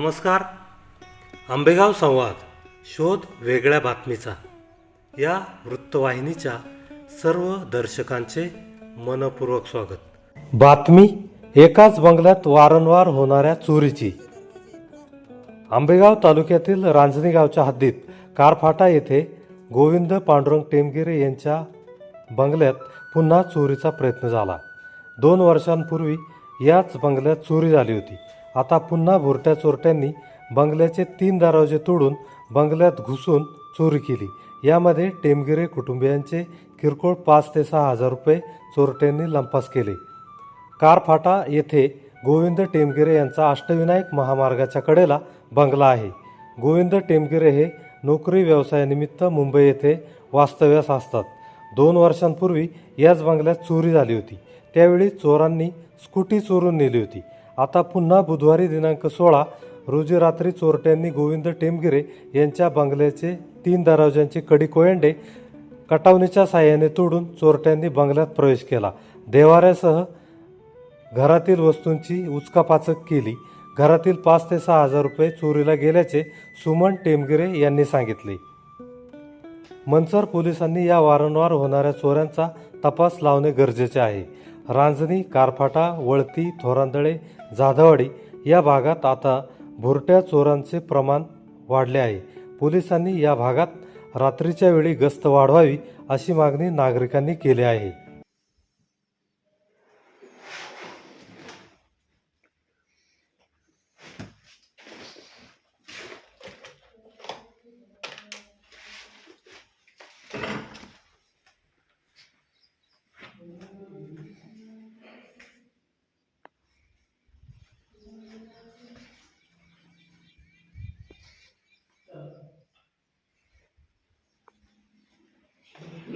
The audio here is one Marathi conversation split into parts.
नमस्कार. आंबेगाव संवाद शोध वेगळ्या बातमीचा. या वृत्तवाहिनीच्या सर्व दर्शकांचे मनपूर्वक स्वागत. बातमी एकाच बंगल्यात वारंवार होणाऱ्या चोरीची. आंबेगाव तालुक्यातील रांजणी गावच्या हद्दीत कारफाटा येथे गोविंद पांडुरंग टेमगिरे यांच्या बंगल्यात पुन्हा चोरीचा प्रयत्न झाला. दोन वर्षांपूर्वी याच बंगल्यात चोरी झाली होती. आता पुन्हा भुरट्या चोरट्यांनी बंगल्याचे तीन दरवाजे तोडून बंगल्यात घुसून चोरी केली. यामध्ये टेमगिरे कुटुंबियांचे किरकोळ पाच ते सहा हजार रुपये चोरट्यांनी लंपास केले. कारफाटा येथे गोविंद टेमगिरे यांचा अष्टविनायक महामार्गाच्या कडेला बंगला आहे. गोविंद टेमगिरे हे नोकरी व्यवसायानिमित्त मुंबई येथे वास्तव्यास असतात. दोन वर्षांपूर्वी याच बंगल्यात चोरी झाली होती. त्यावेळी चोरांनी स्कूटी चोरून नेली होती. आता पुन्हा बुधवारी दिनांक सोळा रोजी रात्री चोरट्यांनी गोविंद टेमगिरे यांच्या बंगल्याचे तीन दरवाज्यांचे कडी कोयंडे कटावणीच्या साह्याने तोडून चोरट्यांनी बंगल्यात प्रवेश केला. देवाऱ्यासह घरातील वस्तूंची उचकापाचक केली. घरातील पाच ते सहा हजार रुपये चोरीला गेल्याचे सुमन टेमगिरे यांनी सांगितले. मनसर पोलिसांनी या वारंवार होणाऱ्या चोऱ्यांचा तपास लावणे गरजेचे आहे. रांजणी कारफाटा वळती थोरांदळे जाधवाडी या भागात आता भुरट्या चोरांचे प्रमाण वाढले आहे. पोलिसांनी या भागात रात्रीच्या वेळी गस्त वाढवावी अशी मागणी नागरिकांनी केली आहे.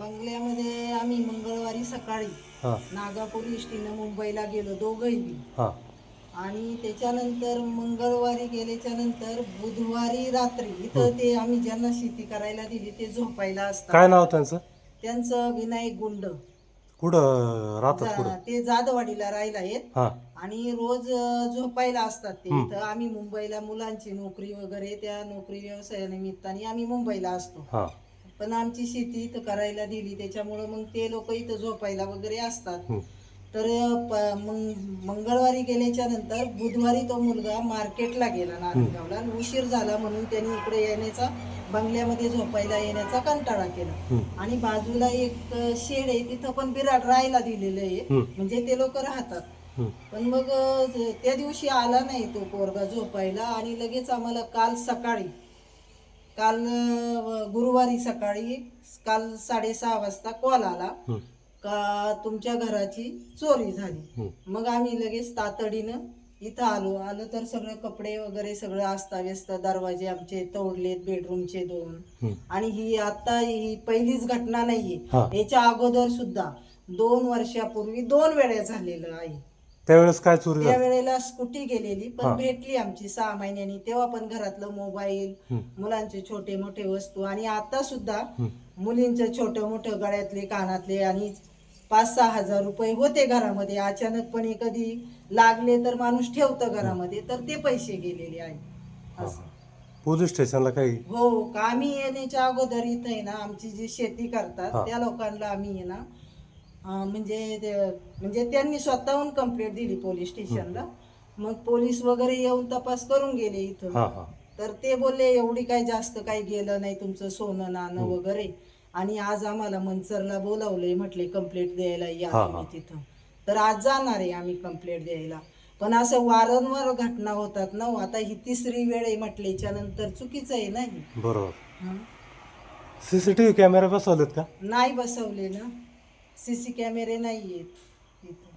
बंगल्यामध्ये आम्ही मंगळवारी सकाळी हां. नागापूर इष्टीनं मुंबईला गेलो दोघंही बी. हां. आणि त्याच्यानंतर मंगळवारी गेल्याच्यानंतर बुधवारी रात्री इथं ते आम्ही ज्यांना शेती करायला दिली ते झोपायला असतात. काय नाव त्यांचं? त्यांचं विनायक गुंड. कुठं राहतात जा- कुठं? ते जादवाडीला राहिला आहेत. हां. आणि रोज अ, झोपायला असतात ते. इथं आम्ही मुंबईला मुलांची नोकरी वगैरे त्या नोकरी व्यवसायानिमित्ताने आम्ही मुंबईला असतो. हां. पण आमची शेती इथं करायला दिली त्याच्यामुळं मग ते लोक इथं झोपायला वगैरे असतात. तर प- मग मंगळवारी गेल्याच्यानंतर बुधवारी तो मुलगा मार्केटला गेला नारायणगावला आणि उशीर झाला म्हणून त्यांनी इकडे येण्याचा बंगल्यामध्ये झोपायला येण्याचा कंटाळा केला. आणि बाजूला एक अ, शेड आहे तिथं पण बिराड राहायला दिलेलं आहे. म्हणजे ते लोक राहतात. पण मग अ, त्या दिवशी आला नाही तो पोरगा झोपायला आणि लगेच आम्हाला काल सकाळी काल गुरुवारी सकाळी काल साडेसहा वाजता कॉल आला. का तुमच्या घराची चोरी झाली. मग आम्ही लगेच तातडीनं इथं आलो आलो तर सगळे कपडे वगैरे सगळं अस्ताव्यस्त दरवाजे आमचे तोडलेत बेडरूमचे दोन. आणि ही आता ही पहिलीच घटना नाहीये. याच्या अगोदर सुद्धा दोन वर्षापूर्वी दोन वेळा झालेलं आहे त्यावेळेस काय चोरी त्या झाली वेळेला स्कूटी गेलेली हा. पण भेटली आमची सहा महिन्यांनी तेव्हा पण घरातलं मोबाईल. मुलांचे छोटे मोठे वस्तू आणि आता सुद्धा. मुलींचं छोटं मोठं गळ्यातले कानातले आणि पाच सहा हजार रुपये होते घरामध्ये अचानकपणे कधी लागले तर माणूस ठेवतं घरामध्ये तर ते पैसे गेलेले आहे असं. पोलीस स्टेशनला काही हो का आम्ही येण्याच्या अगोदर इथं आहे ना आमची जी शेती हा. करतात त्या लोकांना आम्ही आहे ना म्हणजे म्हणजे त्यांनी स्वतःहून कंप्लेंट दिली पोलीस स्टेशनला मग पोलीस वगैरे येऊन तपास करून गेले इथं हां हां. तर ते बोलले एवढी काही जास्त काही गेलं नाही तुमचं सोनं नाणं वगैरे. आणि आज आम्हाला मनसरला बोलावलंय म्हटले कंप्लेंट द्यायला या हा, तुम्ही तिथं. तर आज जाणार आहे आम्ही कंप्लेंट द्यायला. पण असं वारंवार घटना होतात ना हो. आता ही तिसरी वेळ आहे म्हटल्याच्या नंतर चुकीचं आहे ना ही? बरोबर. हं? सीसीटीव्ही कॅमेरे बसवलेत का? नाही बसवले ना. सी सी कॅमेरे नाही आहेत इथं